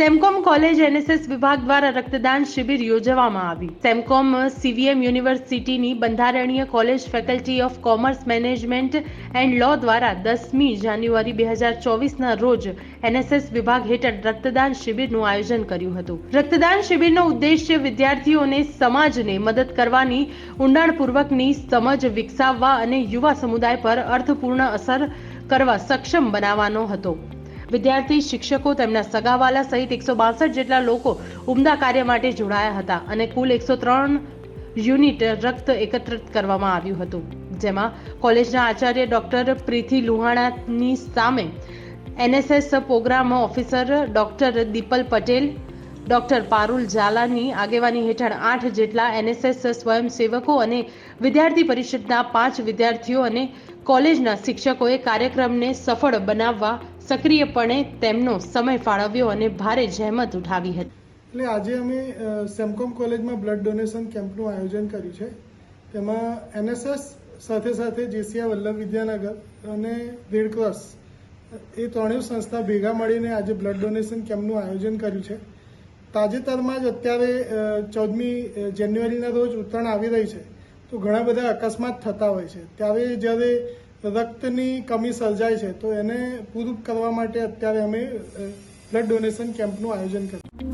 SEMCOM college NSS વિભાગ દ્વારા રક્તદાન શિબિર યોજવામાં આવી. સેમકોમ સીવીએમ યુનિવર્સિટીની બંધારણીય college faculty of commerce management and law દ્વારા દસમી જાન્યુઆરી બે હજાર ચોવીસના રોજ એનએસએસ વિભાગ હેઠળ રક્તદાન શિબિરનું આયોજન કર્યું હતું. રક્તદાન શિબિરનો ઉદ્દેશ્ય વિદ્યાર્થીઓને સમાજને મદદ કરવાની, ઊંડાણપૂર્વકની સમજ વિકસાવવા અને યુવા સમુદાય પર અર્થપૂર્ણ અસર કરવા સક્ષમ બનાવવાનો હતો. વિદ્યાર્થી, શિક્ષકો તેમના સગાવાલા સહિત એકસો બાસઠ જેટલા લોકો ઉમદા કાર્ય માટે જોડાયા હતા અને કુલ એકસો ત્રણ યુનિટ રક્ત એકત્રિત કરવામાં આવ્યું હતું, જેમાં કોલેજના આચાર્ય ડોક્ટર પ્રીતિ લુહાણાની સામે NSS program officer doctor Dipal Patel, doctor Parul ઝાલાની આગેવાની હેઠળ આઠ જેટલા એનએસએસ સ્વયંસેવકો અને વિદ્યાર્થી પરિષદના પાંચ વિદ્યાર્થીઓ અને કોલેજના શિક્ષકોએ કાર્યક્રમને સફળ બનાવવા સક્રિયપણે તેમનો સમય ફાળવ્યો અને ભારે જહેમત ઉઠાવી હતી. એટલે આજે અમે સેમકોમ કોલેજમાં બ્લડ ડોનેશન કેમ્પનું આયોજન કર્યું છે. તેમાં એનએસએસ સાથે સાથે જેસીઆ વલ્લભ વિદ્યાનગર અને રેડ ક્રોસ એ ત્રણેય સંસ્થા ભેગા મળીને આજે બ્લડ ડોનેશન કેમ્પનું આયોજન કર્યું છે. તાજેતરમાં જ અત્યારે ચૌદમી જાન્યુઆરીના રોજ ઉત્તરાયણ આવી રહી છે. તો ઘણા બધા અકસ્માત થતા હોય છે. ત્યારે જ્યારે રક્તની કમી સર્જાય છે, તો એને પૂરું કરવા માટે અત્યારે અમે બ્લડ ડોનેશન કેમ્પનું આયોજન કર્યું.